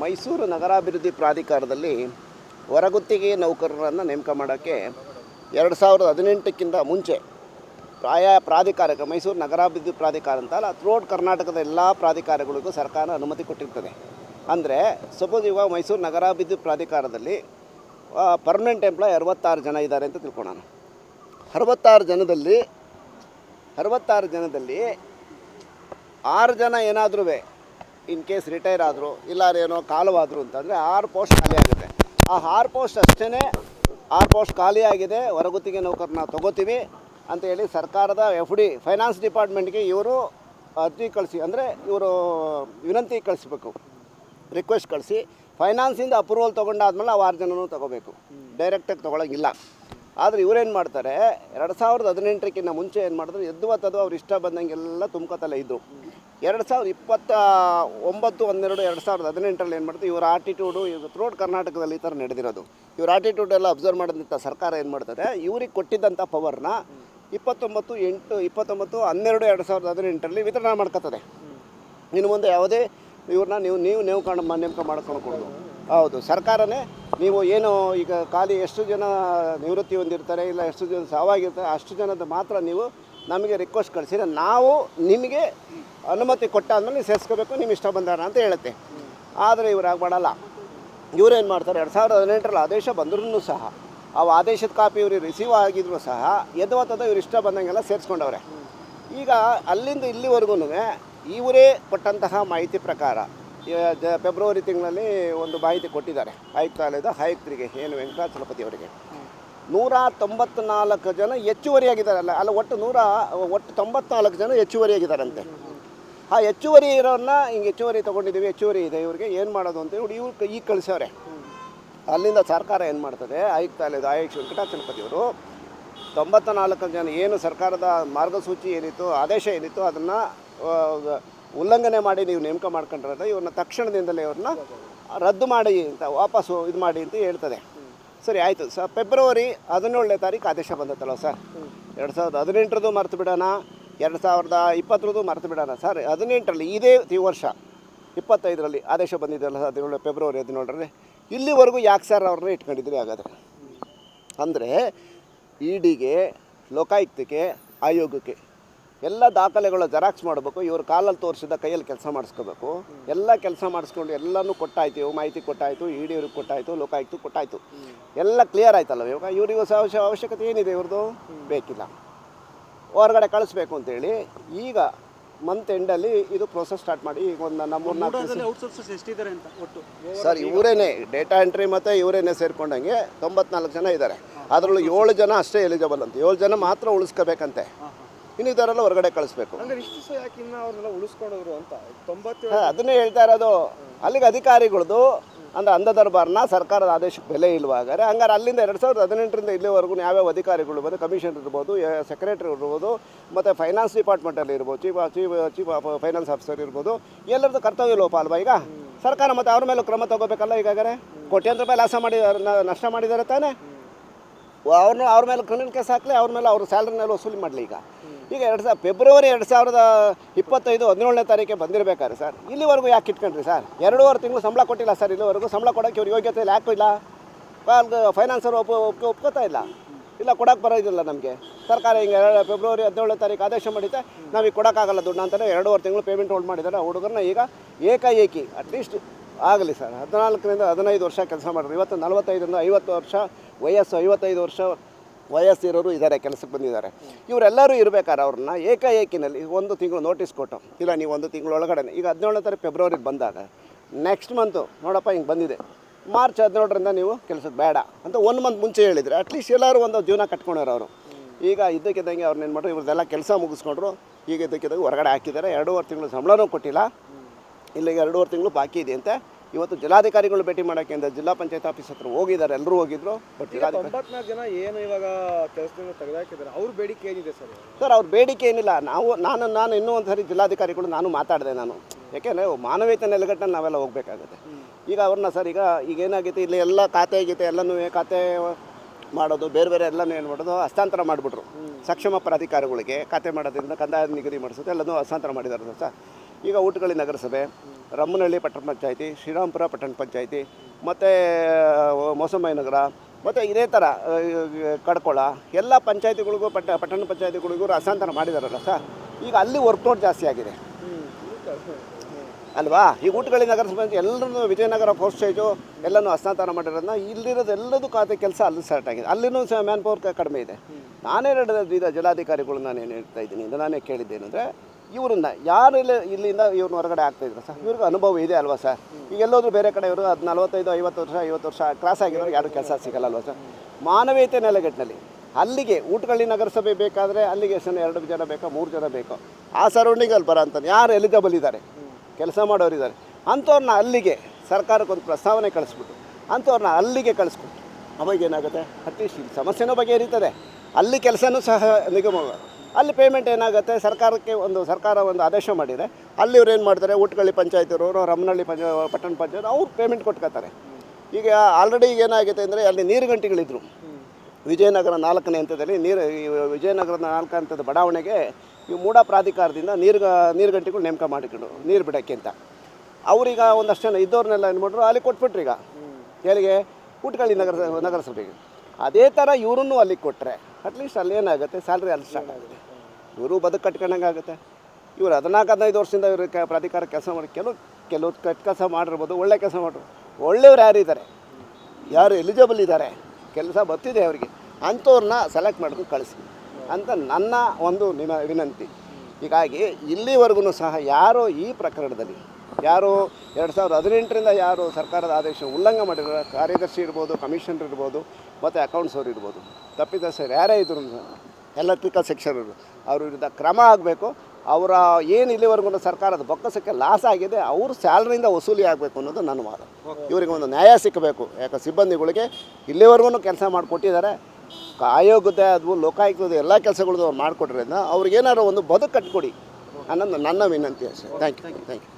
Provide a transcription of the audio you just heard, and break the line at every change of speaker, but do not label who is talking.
ಮೈಸೂರು ನಗರಾಭಿವೃದ್ಧಿ ಪ್ರಾಧಿಕಾರದಲ್ಲಿ ಹೊರಗುತ್ತಿಗೆ ನೌಕರರನ್ನು ನೇಮಕ ಮಾಡೋಕ್ಕೆ ಎರಡು ಸಾವಿರದ ಹದಿನೆಂಟಕ್ಕಿಂತ ಮುಂಚೆ ಪ್ರಾಯ ಪ್ರಾಧಿಕಾರಕ್ಕೆ ಮೈಸೂರು ನಗರಾಭಿವೃದ್ಧಿ ಪ್ರಾಧಿಕಾರ ಅಂತಲ್ಲ ಥ್ರೂಔಟ್ ಕರ್ನಾಟಕದ ಎಲ್ಲ ಪ್ರಾಧಿಕಾರಗಳಿಗೂ ಸರ್ಕಾರ ಅನುಮತಿ ಕೊಟ್ಟಿರ್ತದೆ. ಅಂದರೆ ಸಪೋಸ್ ಇವಾಗ ಮೈಸೂರು ನಗರಾಭಿವೃದ್ಧಿ ಪ್ರಾಧಿಕಾರದಲ್ಲಿ ಪರ್ಮನೆಂಟ್ ಎಂಪ್ಲಾಯ್ ಅರವತ್ತಾರು ಜನ ಇದ್ದಾರೆ ಅಂತ ತಿಳ್ಕೊಳೋಣ ಅರವತ್ತಾರು ಜನದಲ್ಲಿ ಅರವತ್ತಾರು ಜನದಲ್ಲಿ ಆರು ಜನ ಏನಾದ್ರೂ ಇನ್ ಕೇಸ್ ರಿಟೈರ್ ಆದರು ಇಲ್ಲಾರೇನೋ ಕಾಲವಾದರು ಅಂತಂದರೆ ಆರು ಪೋಸ್ಟ್ ಖಾಲಿ ಆಗುತ್ತೆ. ಆ ಆರು ಪೋಸ್ಟ್ ಅಷ್ಟೇ ಆರು ಪೋಸ್ಟ್ ಖಾಲಿ ಆಗಿದೆ, ಹೊರಗುತ್ತಿಗೆ ನೌಕರನ್ನ ತಗೋತೀವಿ ಅಂತ ಹೇಳಿ ಸರ್ಕಾರದ ಎಫ್ ಡಿ ಫೈನಾನ್ಸ್ ಡಿಪಾರ್ಟ್ಮೆಂಟ್ಗೆ ಇವರು ಅರ್ಜಿ ಕಳಿಸಿ, ಅಂದರೆ ಇವರು ವಿನಂತಿ ಕಳಿಸ್ಬೇಕು. ರಿಕ್ವೆಸ್ಟ್ ಕಳಿಸಿ ಫೈನಾನ್ಸಿಂದ ಅಪ್ರೂವಲ್ ತೊಗೊಂಡಾದ್ಮೇಲೆ ಅವು ಆರು ಜನನೂ ತೊಗೋಬೇಕು. ಡೈರೆಕ್ಟಾಗಿ ತೊಗೊಳಂಗಿಲ್ಲ. ಆದರೆ ಇವರೇನು ಮಾಡ್ತಾರೆ, ಎರಡು ಸಾವಿರದ ಹದಿನೆಂಟಕ್ಕಿಂತ ಮುಂಚೆ ಏನು ಮಾಡಿದ್ರು ಎದ್ದು ಹೊತ್ತದು ಅವ್ರು ಇಷ್ಟ ಬಂದಂಗೆಲ್ಲ ತುಮಕತ್ತಲ್ಲೇ ಇದ್ದರು ಎರಡು ಸಾವಿರದ ಇಪ್ಪತ್ತ ಒಂಬತ್ತು, ಹನ್ನೆರಡು, ಎರಡು ಸಾವಿರದ ಹದಿನೆಂಟರಲ್ಲಿ ಏನು ಮಾಡ್ತಾರೆ ಇವರ ಆಟಿಟ್ಯೂಡು ಇವರು ಥ್ರೋಟ್ ಕರ್ನಾಟಕದಲ್ಲಿ ಈ ಥರ ನಡೆದಿರೋದು. ಇವ್ರ ಆಟಿಟ್ಯೂಡ್ ಎಲ್ಲ ಅಬ್ಸರ್ವ್ ಮಾಡಿದಂಥ ಸರ್ಕಾರ ಏನು ಮಾಡ್ತದೆ, ಇವ್ರಿಗೆ ಕೊಟ್ಟಿದ್ದಂಥ ಪವರ್ನ ಇಪ್ಪತ್ತೊಂಬತ್ತು, ಎಂಟು, ಇಪ್ಪತ್ತೊಂಬತ್ತು, ಹನ್ನೆರಡು, ಎರಡು ಸಾವಿರದ ಹದಿನೆಂಟರಲ್ಲಿ ವಿತರಣೆ ಮಾಡ್ಕೊತದೆ ಇನ್ನು ಮುಂದೆ ಯಾವುದೇ ಇವ್ರನ್ನ ನೀವು ನೀವು ನೇಮಕ ನೇಮಕ ಮಾಡ್ಕೊಂಡು ಹೌದು, ಸರ್ಕಾರನೇ ನೀವು ಏನು ಈಗ ಖಾಲಿ ಎಷ್ಟು ಜನ ನಿವೃತ್ತಿ ಹೊಂದಿರ್ತಾರೆ, ಇಲ್ಲ ಎಷ್ಟು ಜನ ಸಾವಾಗಿರ್ತಾರೆ, ಅಷ್ಟು ಜನದ ಮಾತ್ರ ನೀವು ನಮಗೆ ರಿಕ್ವೆಸ್ಟ್ ಕಳಿಸಿದ್ರೆ ನಾವು ನಿಮಗೆ ಅನುಮತಿ ಕೊಟ್ಟಾದ್ಮೇಲೆ ನೀವು ಸೇರಿಸ್ಕೋಬೇಕು ನಿಮ್ಮ ಇಷ್ಟ ಬಂದಾರ ಅಂತ ಹೇಳುತ್ತೆ. ಆದರೆ ಇವ್ರು ಹಾಗೆ ಮಾಡಲ್ಲ. ಇವ್ರೇನು ಮಾಡ್ತಾರೆ, ಎರಡು ಸಾವಿರದ ಹದಿನೆಂಟರಲ್ಲಿ ಆದೇಶ ಬಂದ್ರೂ ಸಹ ಅವು ಆದೇಶದ ಕಾಪಿ ಇವ್ರಿಗೆ ರಿಸೀವ್ ಆಗಿದ್ರು ಸಹ ಎದ್ವತ್ತದ ಇವ್ರು ಇಷ್ಟ ಬಂದಂಗೆಲ್ಲ ಸೇರಿಸ್ಕೊಂಡವ್ರೆ. ಈಗ ಅಲ್ಲಿಂದ ಇಲ್ಲಿವರೆಗೂ ಇವರೇ ಕೊಟ್ಟಂತಹ ಮಾಹಿತಿ ಪ್ರಕಾರ ಫೆಬ್ರವರಿ ತಿಂಗಳಲ್ಲಿ ಒಂದು ಮಾಹಿತಿ ಕೊಟ್ಟಿದ್ದಾರೆ. ಆಯುಕ್ತಾಲಯದ ಆಯುಕ್ತರಿಗೆ ಏನು ವೆಂಕಟಾಚಲಪತಿ ಅವರಿಗೆ. ನೂರ ತೊಂಬತ್ನಾಲ್ಕು ಜನ ಹೆಚ್ಚುವರಿಯಾಗಿದ್ದಾರೆ ಅಲ್ಲ ಅಲ್ಲ ಒಟ್ಟು ನೂರ, ಒಟ್ಟು ತೊಂಬತ್ನಾಲ್ಕು ಜನ ಹೆಚ್ಚುವರಿಯಾಗಿದ್ದಾರಂತೆ. ಆ ಹೆಚ್ಚುವರಿ ಇರೋನ್ನ ಹಿಂಗೆ ಹೆಚ್ಚುವರಿ ತೊಗೊಂಡಿದ್ದೀವಿ, ಹೆಚ್ಚುವರಿ ಇದೆ, ಇವ್ರಿಗೆ ಏನು ಮಾಡೋದು ಅಂತ ಹೇಳಿ ಇವ್ರು ಈಗ ಕಳಿಸವ್ರೆ. ಅಲ್ಲಿಂದ ಸರ್ಕಾರ ಏನು ಮಾಡ್ತದೆ, ಆಯುಕ್ತಾಲಯದ ಆಯುಷ್ ವೆಂಕಟಾಚಲಪತಿಯವರು ತೊಂಬತ್ತ ನಾಲ್ಕು ಜನ ಏನು ಸರ್ಕಾರದ ಮಾರ್ಗಸೂಚಿ ಏನಿತ್ತು, ಆದೇಶ ಏನಿತ್ತು ಅದನ್ನು ಉಲ್ಲಂಘನೆ ಮಾಡಿ ನೀವು ನೇಮಕ ಮಾಡ್ಕೊಂಡ್ರೆ ಇವ್ರನ್ನ ತಕ್ಷಣದಿಂದಲೇ ಇವ್ರನ್ನ ರದ್ದು ಮಾಡಿ ಅಂತ, ವಾಪಸ್ಸು ಇದು ಮಾಡಿ ಅಂತ ಹೇಳ್ತದೆ. ಸರಿ ಆಯಿತು. ಸರ್ ಫೆಬ್ರವರಿ ಹದಿನೇಳನೇ ತಾರೀಕು ಆದೇಶ ಬಂದತ್ತಲ್ಲ ಸರ್? ಎರಡು ಸಾವಿರದ ಹದಿನೆಂಟರದ್ದು ಮರೆತು ಬಿಡೋಣ ಎರಡು ಸಾವಿರದ ಇಪ್ಪತ್ತರದ್ದು ಮರೆತು ಬಿಡೋಣ. ಸರ್ ಹದಿನೆಂಟರಲ್ಲಿ ಇದೇ ಈ ವರ್ಷ ಇಪ್ಪತ್ತೈದರಲ್ಲಿ ಆದೇಶ ಬಂದಿದ್ದಲ್ಲ ಸರ್ ಹದಿನೇಳು ಫೆಬ್ರವರಿ ಹದಿನೇಳರಲ್ಲಿ? ಇಲ್ಲಿವರೆಗೂ ಯಾಕೆ ಸರ್ ಅವ್ರನ್ನ ಇಟ್ಕೊಂಡಿದ್ರಿ ಹಾಗಾದರೆ? ಅಂದರೆ ಇ ಡಿಗೆ ಲೋಕಾಯುಕ್ತಕ್ಕೆ ಆಯೋಗಕ್ಕೆ. ಎಲ್ಲ ದಾಖಲೆಗಳ ಜೆರಾಕ್ಸ್ ಮಾಡಬೇಕು ಇವ್ರ ಕಾಲಲ್ಲಿ ತೋರಿಸಿದ ಕೈಯಲ್ಲಿ ಕೆಲಸ ಮಾಡಿಸ್ಕೋಬೇಕು. ಎಲ್ಲ ಕೆಲಸ ಮಾಡಿಸ್ಕೊಂಡು ಎಲ್ಲನೂ ಕೊಟ್ಟಾಯ್ತು ಮಾಹಿತಿ ಕೊಟ್ಟಾಯಿತು ಇ ಡಿ ಅವ್ರಿಗೆ ಕೊಟ್ಟಾಯಿತು ಲೋಕಾಯುಕ್ತ ಕೊಟ್ಟಾಯಿತು. ಎಲ್ಲ ಕ್ಲಿಯರ್ ಆಯ್ತಲ್ಲ ಇವಾಗ? ಇವ್ರಿಗೆ ಸಹ ಅವಶ್ಯ ಅವಶ್ಯಕತೆ ಏನಿದೆ ಇವ್ರದ್ದು? ಬೇಕಿಲ್ಲ. ಹೊರಗಡೆ ಕಳಿಸ್ಬೇಕು ಅಂತೇಳಿ ಈಗ ಮಂತ್ ಎಂಡಲ್ಲಿ ಇದು ಪ್ರೊಸೆಸ್ ಸ್ಟಾರ್ಟ್ ಮಾಡಿ ಈಗ ಒಂದು ನಮ್ಮೂರು ನಾಲ್ಕು ಸರ್ ಇವರೇನೆ ಡೇಟಾ ಎಂಟ್ರಿ ಮತ್ತು ಇವರೇನೇ ಸೇರಿಕೊಂಡಂಗೆ ತೊಂಬತ್ನಾಲ್ಕು ಜನ ಇದ್ದಾರೆ. ಅದರಲ್ಲೂ ಏಳು ಜನ ಅಷ್ಟೇ ಎಲಿಜಿಬಲ್ ಅಂತ. ಏಳು ಜನ ಮಾತ್ರ ಉಳಿಸ್ಕೋಬೇಕಂತೆ. ಇನ್ನು ಇದರಲ್ಲ ಹೊರಗಡೆ ಕಳಿಸ್ಬೇಕು.
ಅಂದ್ರೆ ಇಷ್ಟು ದಿವಸ ಯಾಕೆ ಇನ್ನ ಅವ್ರನ್ನೆಲ್ಲ ಉಳಿಸ್ಕೊಂಡವ್ರು ಅಂತ? ತೊಂಬತ್ತೇಳು
ಅದನ್ನೇ ಹೇಳ್ತಾ ಇರೋದು. ಅಲ್ಲಿಗೆ ಅಧಿಕಾರಿಗಳದ್ದು ಅಂದ್ರೆ ಅಂಧ ದರ್ಬಾರ್ನ ಸರ್ಕಾರದ ಆದೇಶಕ್ಕೆ ಬೆಲೆ ಇಲ್ವಾಗಾರೆ ಹಂಗಾರೆ ಅಲ್ಲಿಂದ ಎರಡು ಸಾವಿರದ ಹದಿನೆಂಟರಿಂದ ಇಲ್ಲಿವರೆಗೂ ಯಾವ್ಯಾವ ಅಧಿಕಾರಿಗಳು ಬಂದು ಕಮಿಷನರ್ ಇರ್ಬೋದು ಸೆಕ್ರೆಟರಿ ಇರ್ಬೋದು ಮತ್ತು ಫೈನಾನ್ಸ್ ಡಿಪಾರ್ಟ್ಮೆಂಟಲ್ಲಿ ಇರ್ಬೋದು chief chief chief finance officer ಇರ್ಬೋದು ಎಲ್ಲರದ್ದು ಕರ್ತವ್ಯ ಲೋಪ ಅಲ್ವಾ ಈಗ? ಸರ್ಕಾರ ಮತ್ತು ಅವ್ರ ಮೇಲೆ ಕ್ರಮ ತಗೋಬೇಕಲ್ಲ ಈಗಾಗಲೇ ಕೋಟ್ಯಾಂತರ ರೂಪಾಯಿ ಲಾಸ ಮಾಡಿ ನಷ್ಟ ಮಾಡಿದ್ದಾರೆ ತಾನೆ. ಅವ್ರನ್ನ ಅವ್ರ ಮೇಲೆ ಕ್ರಿಮಿನಲ್ ಕೇಸ್ ಹಾಕಲಿ ಅವ್ರ ಮೇಲೆ ಅವ್ರ ಸ್ಯಾಲ್ರಿನಲ್ಲಿ ವಸೂಲಿ ಮಾಡಲಿ ಈಗ. ಈಗ ಎರಡು ಸಾವಿರ ಫೆಬ್ರವರಿ ಎರಡು ಸಾವಿರದ ಇಪ್ಪತ್ತೈದು ಹದಿನೇಳನೇ ತಾರೀಕೆ ಬಂದಿರಬೇಕಾದ್ರೆ ಸರ್, ಇಲ್ಲಿವರೆಗೂ ಯಾಕೆ ಇಟ್ಕೊಂಡ್ರಿ ಸರ್? ಎರಡೂವರೆ ತಿಂಗಳು ಸಂಬಳ ಕೊಟ್ಟಿಲ್ಲ ಸರ್, ಇಲ್ಲಿವರೆಗೂ ಸಂಬಳ ಕೊಡೋಕ್ಕೆ ಇವ್ರಿಗೆ ಯೋಗ್ಯತೆ ಯಾಕೂ ಇಲ್ಲ? ಫೈನಾನ್ಸರ್ ಒಪ್ಪ ಒಪ್ಕೊ ಒಪ್ಕೋತಾ ಇಲ್ಲ. ಇಲ್ಲ, ಕೊಡೋಕೆ ಬರೋದಿಲ್ಲ ನಮಗೆ. ಸರ್ಕಾರ ಹಿಂಗೆ ಫೆಬ್ರವರಿ ಹದಿನೇಳನೇ ತಾರೀಕು ಆದೇಶ ಮಾಡಿದ್ದೆ ನಾವೀಗ ಕೊಡೋಕ್ಕಾಗಲ್ಲ ದುಡ್ಡು ಅಂತಲೇ ಎರಡೂವರೆ ತಿಂಗಳು ಪೇಮೆಂಟ್ ಹೋಲ್ಡ್ ಮಾಡಿದ್ದಾರೆ. ಹುಡುಗರನ್ನ ಈಗ ಏಕಾಏಕಿ ಅಟ್ಲೀಸ್ಟ್ ಆಗಲಿ ಸರ್. ಹದಿನಾಲ್ಕರಿಂದ ಹದಿನೈದು ವರ್ಷ ಕೆಲಸ ಮಾಡಿದ್ರು. ಇವತ್ತು ನಲವತ್ತೈದರಿಂದ ಐವತ್ತು ವರ್ಷ, ವಯಸ್ಸು ಐವತ್ತೈದು ವರ್ಷ ವಯಸ್ಸಿರೋರು ಇದ್ದಾರೆ, ಕೆಲಸಕ್ಕೆ ಬಂದಿದ್ದಾರೆ. ಇವರೆಲ್ಲರೂ ಇರಬೇಕಾದ್ರೆ ಅವ್ರನ್ನ ಏಕಾಏಕಿನಲ್ಲಿ ಒಂದು ತಿಂಗಳು ನೋಟಿಸ್ ಕೊಟ್ಟು, ಇಲ್ಲ ನೀವು ಒಂದು ತಿಂಗಳೊಳಗಡೆ ಈಗ ಹದಿನೇಳನೇ ತಾರೀಕು ಫೆಬ್ರವರಿಗೆ ಬಂದಾಗ ನೆಕ್ಸ್ಟ್ ಮಂತು ನೋಡಪ್ಪ ಹಿಂಗೆ ಬಂದಿದೆ. ಮಾರ್ಚ್ ಹದಿನೇಳರಿಂದ ನೀವು ಕೆಲಸಕ್ಕೆ ಬೇಡ ಅಂತ ಒಂದು ಮಂತ್ ಮುಂಚೆ ಹೇಳಿದರೆ ಅಟ್ಲೀಸ್ಟ್ ಎಲ್ಲರೂ ಒಂದು ಜೀವನ ಕಟ್ಕೊಂಡಿರೋ ಅವರು. ಈಗ ಇದ್ದಕ್ಕಿದ್ದಂಗೆ ಅವ್ರನ್ನ ಏನು ಮಾಡ್ರು ಇವ್ರದ್ದೆಲ್ಲ ಕೆಲಸ ಮುಗಿಸ್ಕೊಂಡ್ರು, ಈಗ ಇದ್ದಕ್ಕಿದ್ದಂಗೆ ಹೊರಗಡೆ ಹಾಕಿದ್ದಾರೆ, ಎರಡೂವರೆ ತಿಂಗಳು ಸಂಬಳನೂ ಕೊಟ್ಟಿಲ್ಲ, ಇಲ್ಲಿಗೆ ಎರಡೂವರೆ ತಿಂಗಳು ಬಾಕಿ ಇದೆ ಅಂತೆ ಇವತ್ತು ಜಿಲ್ಲಾಧಿಕಾರಿಗಳು ಭೇಟಿ ಮಾಡೋಕ್ಕೆ ಅಂತ ಜಿಲ್ಲಾ ಪಂಚಾಯತ್ ಆಫೀಸ್ ಹತ್ರ ಹೋಗಿದ್ದಾರೆ ಎಲ್ಲರೂ ಹೋಗಿದ್ರು ಬಟ್ ಜಿಲ್ಲಾಧಿಕಾರಿ
ಜನ ಏನು ಇವಾಗ ಕೆಲಸದಿಂದ ತೆಗೆದಾಕಿದ್ದಾರೆ ಅವ್ರ ಬೇಡಿಕೆ ಏನಿದೆ ಸರ್
ಸರ್ ಅವ್ರ ಬೇಡಿಕೆ ಏನಿಲ್ಲ. ನಾವು ನಾನು ನಾನು ಇನ್ನೂ ಒಂದು ಸರಿ ಜಿಲ್ಲಾಧಿಕಾರಿಗಳು ನಾನು ಮಾತಾಡಿದೆ ನಾನು. ಯಾಕೆಂದರೆ ಮಾನವೀಯತೆ ನೆಲೆಗಟ್ಟಲ್ಲಿ ನಾವೆಲ್ಲ ಹೋಗಬೇಕಾಗುತ್ತೆ. ಈಗ ಅವ್ರನ್ನ ಸರ್ ಈಗ ಈಗ ಏನಾಗೈತೆ ಇಲ್ಲಿ ಎಲ್ಲ ಖಾತೆ ಗೀತೆ ಎಲ್ಲನೂ ಖಾತೆ ಮಾಡೋದು ಬೇರೆ ಬೇರೆ ಎಲ್ಲನೂ ಏನು ಮಾಡೋದು ಹಸ್ತಾಂತರ ಮಾಡಿಬಿಟ್ರು. ಸಕ್ಷಮ ಪ್ರಾಧಿಕಾರಗಳಿಗೆ ಖಾತೆ ಮಾಡೋದ್ರಿಂದ ಕಂದಾಯ ನಿಗದಿ ಮಾಡಿಸೋದು ಎಲ್ಲನೂ ಹಸ್ತಾಂತರ ಮಾಡಿದ್ದಾರೆ ಸರ್. ಈಗ ಊಟಗಳಿ ನಗರಸಭೆ, ರಮ್ಮನಹಳ್ಳಿ ಪಟ್ಟಣ ಪಂಚಾಯತಿ, ಶ್ರೀರಾಮಪುರ ಪಟ್ಟಣ ಪಂಚಾಯತಿ, ಮತ್ತು ಮೋಸಮ್ಮಯ್ಯ ನಗರ, ಮತ್ತು ಇದೇ ಥರ ಕಡ್ಕೊಳ, ಎಲ್ಲ ಪಂಚಾಯತಿಗಳಿಗೂ, ಪಟ್ಟ, ಪಟ್ಟಣ ಪಂಚಾಯತಿಗಳಿಗೂ ರಸಾಂತರ ಮಾಡಿದಾರಲ್ಲ ಸರ್. ಈಗ ಅಲ್ಲಿ ವರ್ಕ್ಲೋಡ್ ಜಾಸ್ತಿ ಆಗಿದೆ. ಅಲ್ವಾ? ಈ ಊಟಗಳಿ ನಗರಸಭೆ ಎಲ್ಲರೂ ವಿಜಯನಗರ ಫೋರ್ಸ್ ಸ್ಟೇಜು ಎಲ್ಲನೂ ಹಸ್ತಾಂತರ ಮಾಡಿರೋದನ್ನ ಇಲ್ಲಿರೋದು ಎಲ್ಲದೂ ಖಾತೆ ಕೆಲಸ ಅಲ್ಲಿ ಸ್ಟಾರ್ಟ್ ಆಗಿದೆ. ಅಲ್ಲಿನೂ ಸಹ ಮ್ಯಾನ್ ಪವರ್ ಕಡಿಮೆ ಇದೆ. ನಾನೇ ಎರಡು ಜಿಲ್ಲಾಧಿಕಾರಿಗಳು ನಾನು ಏನು ಹೇಳ್ತಾ ಇದ್ದೀನಿ ಅಂತ ನಾನೇ ಕೇಳಿದ್ದೇನೆಂದರೆ ಇವ್ರನ್ನ ಯಾರು ಇಲ್ಲಿ ಇಲ್ಲಿಂದ ಇವ್ರನ್ನ ಹೊರಗಡೆ ಆಗ್ತಾಯಿದ್ರು ಸರ್? ಇವ್ರಿಗೆ ಅನುಭವ ಇದೆ ಅಲ್ವಾ ಸರ್? ಈಗ ಎಲ್ಲೋದ್ರೂ ಬೇರೆ ಕಡೆ ಇವರು ಅದು ನಲವತ್ತೈದು, ಐವತ್ತು ವರ್ಷ ಐವತ್ತು ವರ್ಷ ಕ್ರಾಸ್ ಆಗಿರೋರು ಯಾರು ಕೆಲಸ ಸಿಗಲ್ಲ ಅಲ್ವಾ ಸರ್? ಮಾನವೀಯತೆ ನೆಲೆಗಟ್ಟಿನಲ್ಲಿ ಅಲ್ಲಿಗೆ ಊಟಗಳ್ಳಿ ನಗರಸಭೆ ಬೇಕಾದರೆ ಅಲ್ಲಿಗೆ ಸಣ್ಣ ಎರಡು ಜನ ಬೇಕೋ, ಮೂರು ಜನ ಬೇಕೋ? ಆ ಸರೌಂಡಿಂಗಲ್ಲಿ ಬರೋ ಅಂತಾನೆ ಯಾರು ಎಲಿಜಿಬಲ್ ಇದ್ದಾರೆ ಕೆಲಸ ಮಾಡೋರಿದ್ದಾರೆ ಅಂಥವ್ರನ್ನ ಅಲ್ಲಿಗೆ ಸರ್ಕಾರಕ್ಕೊಂದು ಪ್ರಸ್ತಾವನೆ ಕಳಿಸ್ಬಿಟ್ಟು ಅಂಥವ್ರನ್ನ ಅಲ್ಲಿಗೆ ಕಳಿಸ್ಬಿಟ್ಟು ಅವಾಗ ಏನಾಗುತ್ತೆ? ಸಮಸ್ಯೆನೂ ಬಗೆಹರಿತದೆ. ಅಲ್ಲಿ ಕೆಲಸನೂ ಸಹ ನಿಗಮ ಅಲ್ಲಿ ಪೇಮೆಂಟ್ ಏನಾಗುತ್ತೆ? ಸರ್ಕಾರಕ್ಕೆ ಒಂದು ಸರ್ಕಾರ ಒಂದು ಆದೇಶ ಮಾಡಿದರೆ ಅಲ್ಲಿ ಇವ್ರು ಏನು ಮಾಡ್ತಾರೆ? ಊಟಗಳ್ಳಿ ಪಂಚಾಯತಿರೋರು ರಮನಹಳ್ಳಿ ಪಂಚ ಪಟ್ಟಣ ಪಂಚಾಯತ್ ಅವ್ರು ಪೇಮೆಂಟ್ ಕೊಟ್ಕೋತಾರೆ. ಈಗ ಆಲ್ರೆಡಿ ಈಗ ಏನಾಗುತ್ತೆ ಅಂದರೆ ಅಲ್ಲಿ ನೀರು ಗಂಟೆಗಳಿದ್ರು. ವಿಜಯನಗರ ನಾಲ್ಕನೇ ಹಂತದಲ್ಲಿ ನೀರು ಈ ವಿಜಯನಗರದ ನಾಲ್ಕು ಹಂತದ ಬಡಾವಣೆಗೆ ಈ ಮೂಡ ಪ್ರಾಧಿಕಾರದಿಂದ ನೀರು ನೀರು ಗಂಟೆಗಳು ನೇಮಕ ಮಾಡಿಕೊಂಡು ನೀರು ಬಿಡೋಕ್ಕೆ ಅಂತ. ಅವ್ರೀಗ ಒಂದಷ್ಟು ಜನ ಇದ್ದವ್ರನ್ನೆಲ್ಲ ಏನು ಮಾಡಿದ್ರು ಅಲ್ಲಿ ಕೊಟ್ಬಿಟ್ರು ಈಗ. ಎಲ್ಲಿಗೆ? ಊಟಗಳ್ಳಿ ನಗರ ನಗರಸಭೆಗೆ. ಅದೇ ಥರ ಇವರನ್ನು ಅಲ್ಲಿಗೆ ಕೊಟ್ಟರೆ ಅಟ್ಲೀಸ್ಟ್ ಅಲ್ಲಿ ಏನಾಗುತ್ತೆ? ಸ್ಯಾಲ್ರಿ ಅಲ್ಲಿ ಸ್ಟಾರ್ಟ್ ಆಗುತ್ತೆ. ಇವರು ಬದುಕು ಕಟ್ಕೊಂಡಂಗೆ ಆಗುತ್ತೆ. ಇವರು ಹದಿನಾಲ್ಕು, ಹದಿನೈದು ವರ್ಷದಿಂದ ಇವರು ಪ್ರಾಧಿಕಾರ ಕೆಲಸ ಮಾಡಿ ಕೆಲವು ಕೆಲವು ಕೆಟ್ಟ ಕೆಲಸ ಮಾಡಿರ್ಬೋದು, ಒಳ್ಳೆ ಕೆಲಸ ಮಾಡಿರು ಒಳ್ಳೆಯವ್ರು ಯಾರಿದ್ದಾರೆ ಯಾರು ಎಲಿಜಿಬಲ್ ಇದ್ದಾರೆ ಕೆಲಸ ಬರ್ತಿದೆ ಅವರಿಗೆ. ಅಂಥವ್ರನ್ನ ಸೆಲೆಕ್ಟ್ ಮಾಡ್ಕೊಂಡು ಕಳಿಸಿ ಅಂತ ನನ್ನ ಒಂದು ವಿನಂತಿ. ಹೀಗಾಗಿ ಇಲ್ಲಿವರೆಗೂ ಸಹ ಯಾರೋ ಈ ಪ್ರಕರಣದಲ್ಲಿ ಯಾರು ಎರಡು ಸಾವಿರದ ಹದಿನೆಂಟರಿಂದ ಯಾರು ಸರ್ಕಾರದ ಆದೇಶ ಉಲ್ಲಂಘನೆ ಮಾಡಿರೋ ಕಾರ್ಯದರ್ಶಿ ಇರ್ಬೋದು ಕಮಿಷನರ್ ಇರ್ಬೋದು ಮತ್ತು ಅಕೌಂಟ್ಸ್ ಅವ್ರು ಇರ್ಬೋದು. ತಪ್ಪಿತಸ್ಥರು ಯಾರೇ ಇದ್ರು ಎಲೆಕ್ಟ್ರಿಕಲ್ ಸೆಕ್ಷನ್ ಅವ್ರ. ವಿರುದ್ಧ ಕ್ರಮ ಆಗಬೇಕು. ಅವರ ಏನು ಇಲ್ಲಿವರೆಗೂ ಸರ್ಕಾರದ ಬೊಕ್ಕಸಕ್ಕೆ ಲಾಸ್ ಆಗಿದೆ ಅವ್ರ ಸ್ಯಾಲ್ರಿಯಿಂದ ವಸೂಲಿ ಆಗಬೇಕು ಅನ್ನೋದು ನನ್ನ ವಾದ. ಇವರಿಗೆ ಒಂದು ನ್ಯಾಯ ಸಿಕ್ಕಬೇಕು ಯಾಕೆ ಸಿಬ್ಬಂದಿಗಳಿಗೆ ಇಲ್ಲಿವರೆಗೂ ಕೆಲಸ ಮಾಡಿಕೊಟ್ಟಿದ್ದಾರೆ. ಆಯೋಗದ ಅದು ಲೋಕಾಯುಕ್ತದ ಎಲ್ಲ ಕೆಲಸಗಳದ್ದು ಅವ್ರು ಮಾಡಿಕೊಟ್ರಿಂದ ಅವ್ರಿಗೇನಾದ್ರು ಒಂದು ಬದುಕು ಕಟ್ಕೊಡಿ ಅನ್ನೋದು ನನ್ನ ವಿನಂತಿ ಅಷ್ಟೇ ಥ್ಯಾಂಕ್ ಯು ಥ್ಯಾಂಕ್ ಯು